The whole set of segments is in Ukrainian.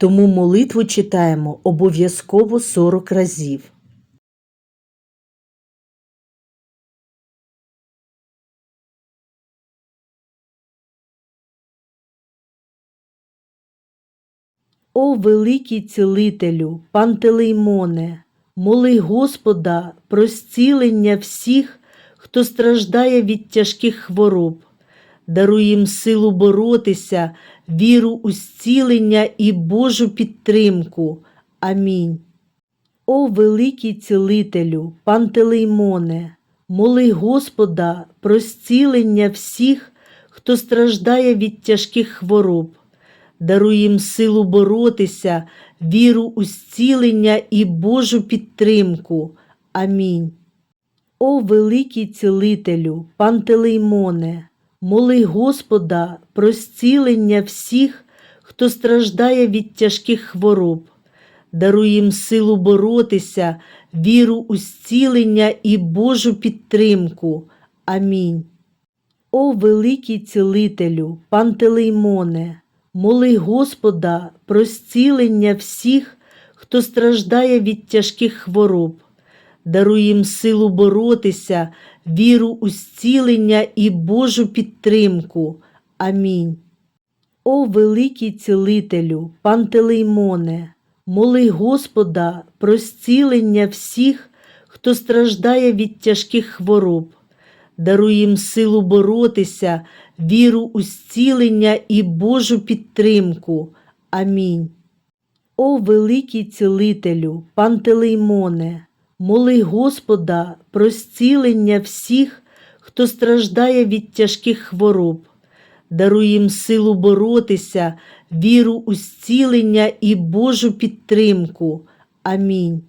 тому молитву читаємо обов'язково 40 разів. О великий цілителю, Пантелеймоне, моли Господа про зцілення всіх, хто страждає від тяжких хвороб. Даруй їм силу боротися, віру у зцілення і Божу підтримку. Амінь. О великий цілителю, Пантелеймоне, моли Господа про зцілення всіх, хто страждає від тяжких хвороб. Даруй їм силу боротися, віру у зцілення і Божу підтримку. Амінь. О великий цілителю, Пантелеймоне, моли Господа про зцілення всіх, хто страждає від тяжких хвороб. Даруй їм силу боротися, віру у зцілення і Божу підтримку. Амінь. О великий цілителю, Пантелеймоне, моли Господа про зцілення всіх, хто страждає від тяжких хвороб. Даруй їм силу боротися, віру у зцілення і Божу підтримку. Амінь. О великий цілителю, Пантелеймоне, моли Господа про зцілення всіх, хто страждає від тяжких хвороб. Даруй їм силу боротися, віру у зцілення і Божу підтримку. Амінь. О великий цілителю, Пантелеймоне, моли Господа про зцілення всіх, хто страждає від тяжких хвороб. Даруй їм силу боротися, віру у зцілення і Божу підтримку. Амінь.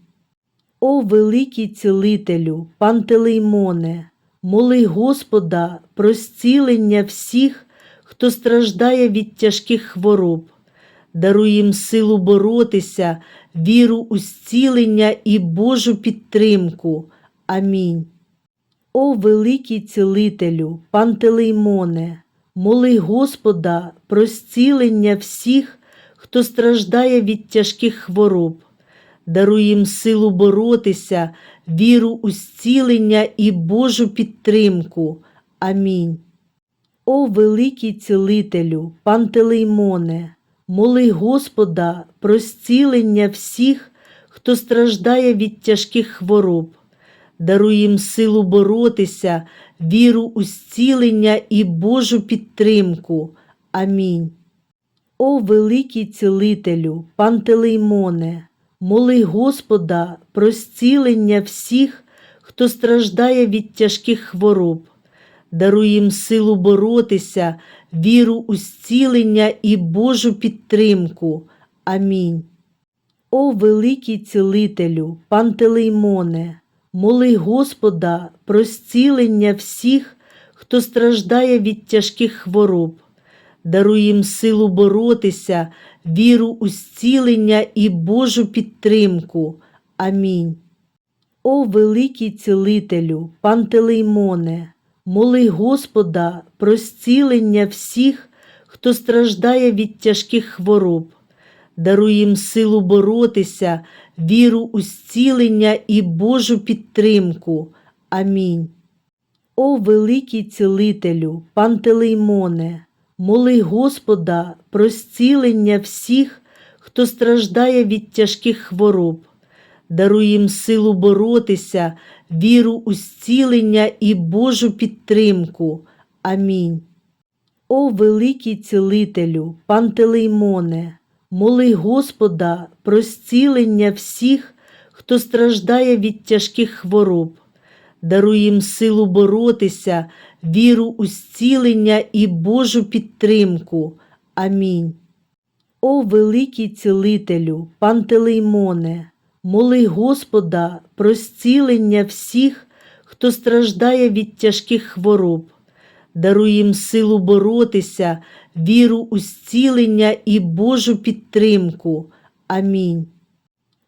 О великий цілителю, Пантелеймоне, моли Господа про зцілення всіх, хто страждає від тяжких хвороб. Даруй їм силу боротися, віру у зцілення і Божу підтримку. Амінь. О великий цілителю, Пантелеймоне, моли Господа про зцілення всіх, хто страждає від тяжких хвороб. Даруй їм силу боротися, віру у зцілення і Божу підтримку. Амінь. О великий цілителю, Пантелеймоне, моли Господа про зцілення всіх, хто страждає від тяжких хвороб. Даруй їм силу боротися, віру у зцілення і Божу підтримку. Амінь. О великий цілителю, Пантелеймоне, моли Господа про зцілення всіх, хто страждає від тяжких хвороб. Даруй їм силу боротися, віру у зцілення і Божу підтримку. Амінь. О великий цілителю, Пантелеймоне, моли Господа про зцілення всіх, хто страждає від тяжких хвороб. Даруй їм силу боротися, віру у зцілення і Божу підтримку. Амінь. О великий цілителю, Пантелеймоне, моли Господа про зцілення всіх, хто страждає від тяжких хвороб. Даруй їм силу боротися, віру у зцілення і Божу підтримку. Амінь. О великий цілителю, Пантелеймоне, моли Господа про зцілення всіх, хто страждає від тяжких хвороб. Даруй їм силу боротися, віру у зцілення і Божу підтримку. Амінь. О великий цілителю, Пантелеймоне, моли Господа про зцілення всіх, хто страждає від тяжких хвороб. Даруй їм силу боротися, віру у зцілення і Божу підтримку. Амінь. О великий цілителю, Пантелеймоне, моли Господа про зцілення всіх, хто страждає від тяжких хвороб. Даруй їм силу боротися, віру у зцілення і Божу підтримку. Амінь.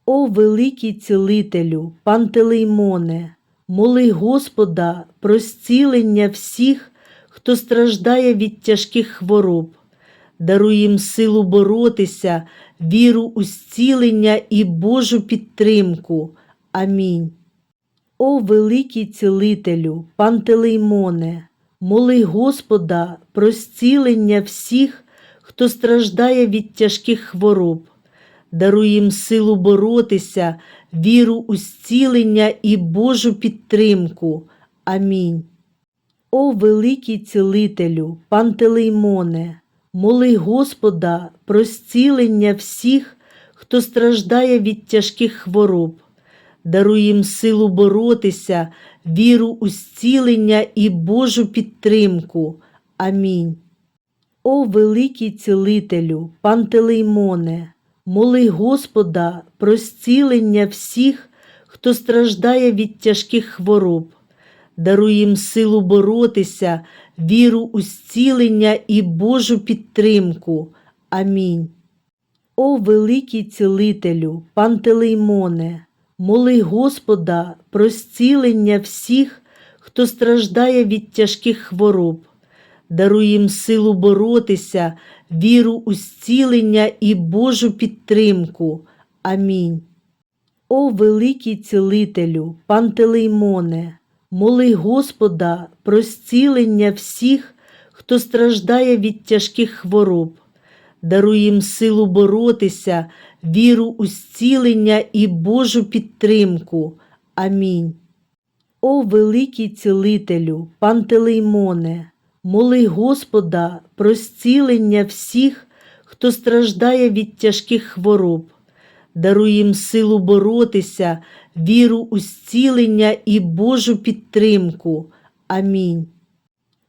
О великий цілителю, Пантелеймоне, моли Господа про зцілення всіх, хто страждає від тяжких хвороб. Даруй їм силу боротися, віру у зцілення і Божу підтримку. Амінь. О великий цілителю, Пантелеймоне, моли Господа про зцілення всіх, хто страждає від тяжких хвороб. Даруй їм силу боротися, віру у зцілення і Божу підтримку. Амінь. О великий цілителю, Пантелеймоне, моли Господа про зцілення всіх, хто страждає від тяжких хвороб. Даруй їм силу боротися, віру у зцілення і Божу підтримку. Амінь. О великий цілителю, Пантелеймоне, моли Господа про зцілення всіх, хто страждає від тяжких хвороб. Даруй їм силу боротися, віру у зцілення і Божу підтримку. Амінь. О великий цілителю, Пантелеймоне, моли Господа про зцілення всіх, хто страждає від тяжких хвороб. Даруй їм силу боротися, віру у зцілення і Божу підтримку. Амінь. О великий цілителю, Пантелеймоне, моли Господа про зцілення всіх, хто страждає від тяжких хвороб. Даруй їм силу боротися, віру у зцілення і Божу підтримку. Амінь. О великий цілителю, Пантелеймоне, моли Господа про зцілення всіх, хто страждає від тяжких хвороб. Даруй їм силу боротися, віру у зцілення і Божу підтримку. Амінь.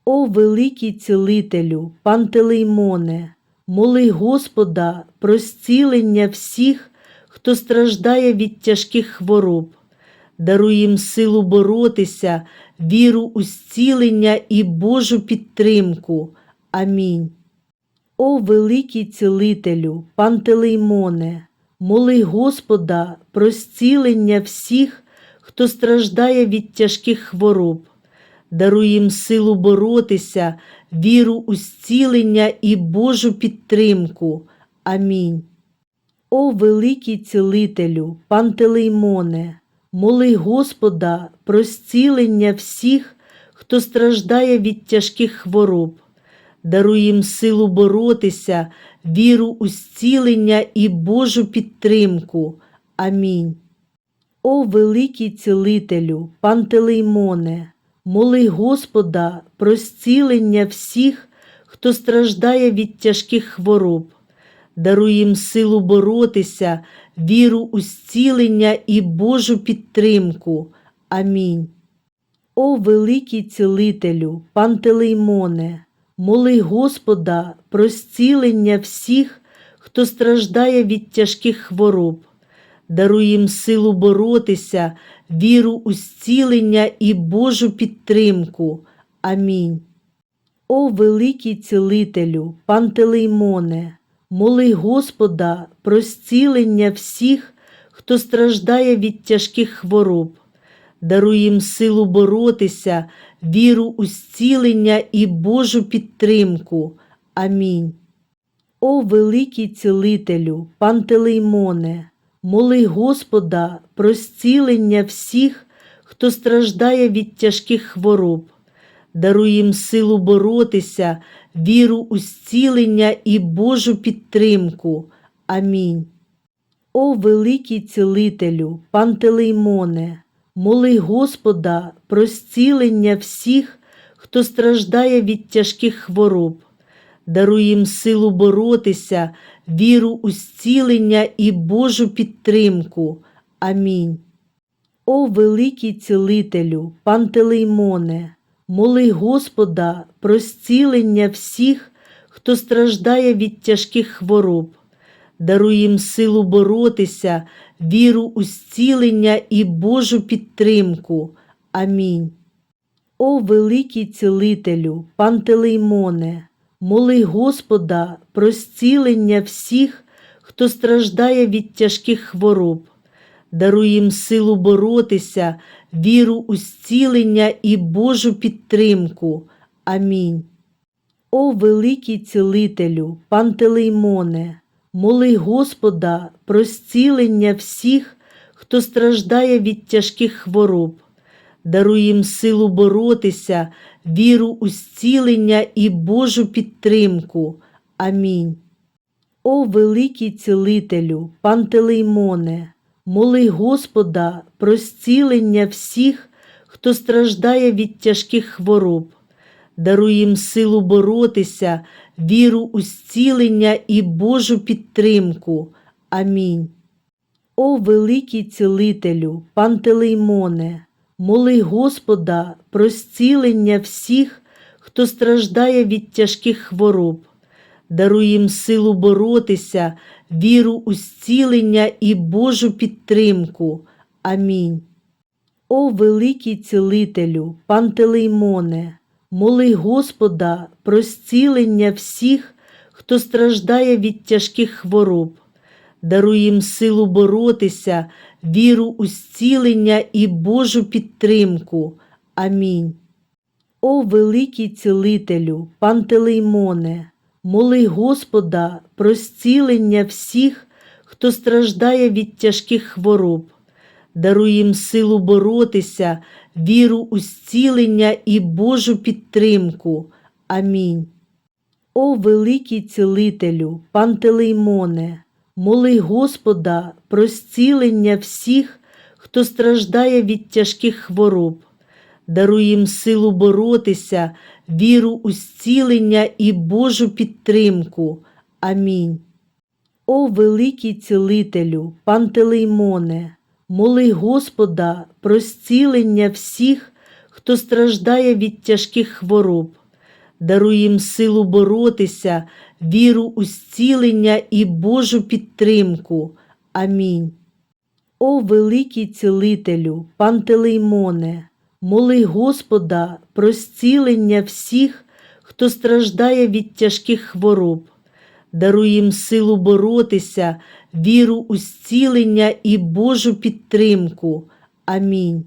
О великий цілителю, Пантелеймоне, моли Господа про зцілення всіх, хто страждає від тяжких хвороб. Даруй їм силу боротися, віру у зцілення і Божу підтримку. Амінь. О великий цілителю, Пантелеймоне, моли Господа про зцілення всіх, хто страждає від тяжких хвороб. Даруй їм силу боротися, віру у зцілення і Божу підтримку. Амінь. О великий цілителю, Пантелеймоне, моли Господа про зцілення всіх, хто страждає від тяжких хвороб. Даруй їм силу боротися, віру у зцілення і Божу підтримку. Амінь. О великий цілителю, Пантелеймоне, моли Господа про зцілення всіх, хто страждає від тяжких хвороб. Даруй їм силу боротися, віру у зцілення і Божу підтримку. Амінь. О великий цілителю, Пантелеймоне, моли Господа про зцілення всіх, хто страждає від тяжких хвороб. Даруй їм силу боротися, віру у зцілення і Божу підтримку. Амінь. О великий цілителю, Пантелеймоне, моли Господа про зцілення всіх, хто страждає від тяжких хвороб. Даруй їм силу боротися, віру у зцілення і Божу підтримку. Амінь. О великий цілителю, Пантелеймоне, моли Господа про зцілення всіх, хто страждає від тяжких хвороб. Даруй їм силу боротися, віру у зцілення і Божу підтримку. Амінь. О великий цілителю, Пантелеймоне, моли Господа про зцілення всіх, хто страждає від тяжких хвороб. Даруй їм силу боротися, віру у зцілення і Божу підтримку. Амінь. О великий цілителю, Пантелеймоне, моли Господа про зцілення всіх, хто страждає від тяжких хвороб. Даруй їм силу боротися, віру у зцілення і Божу підтримку. Амінь. О великий цілителю, Пантелеймоне, моли Господа про зцілення всіх, хто страждає від тяжких хвороб. Даруй їм силу боротися, віру у зцілення і Божу підтримку. Амінь. О великий цілителю, Пантелеймоне, моли Господа про зцілення всіх, хто страждає від тяжких хвороб. Даруй їм силу боротися, віру у зцілення і Божу підтримку. Амінь. О великий цілителю, Пантелеймоне, моли Господа про зцілення всіх, хто страждає від тяжких хвороб. Даруй їм силу боротися, віру у зцілення і Божу підтримку. Амінь. О великий цілителю, Пантелеймоне, моли Господа про зцілення всіх, хто страждає від тяжких хвороб. Даруй їм силу боротися, віру у зцілення і Божу підтримку. Амінь. О великий цілителю, Пантелеймоне, моли Господа про зцілення всіх, хто страждає від тяжких хвороб. Даруй їм силу боротися, віру у зцілення і Божу підтримку. Амінь. О великий цілителю, Пантелеймоне, моли Господа про зцілення всіх, хто страждає від тяжких хвороб. Даруй їм силу боротися, віру у зцілення і Божу підтримку. Амінь. О великий цілителю, Пантелеймоне, моли Господа про зцілення всіх, хто страждає від тяжких хвороб. Даруй їм силу боротися, віру у зцілення і Божу підтримку. Амінь. О великий цілителю, Пантелеймоне, моли Господа про зцілення всіх, хто страждає від тяжких хвороб. Даруй їм силу боротися, віру у зцілення і Божу підтримку. Амінь. О великий цілителю, Пантелеймоне, моли Господа про зцілення всіх, хто страждає від тяжких хвороб. Даруй їм силу боротися, віру у зцілення і Божу підтримку. Амінь.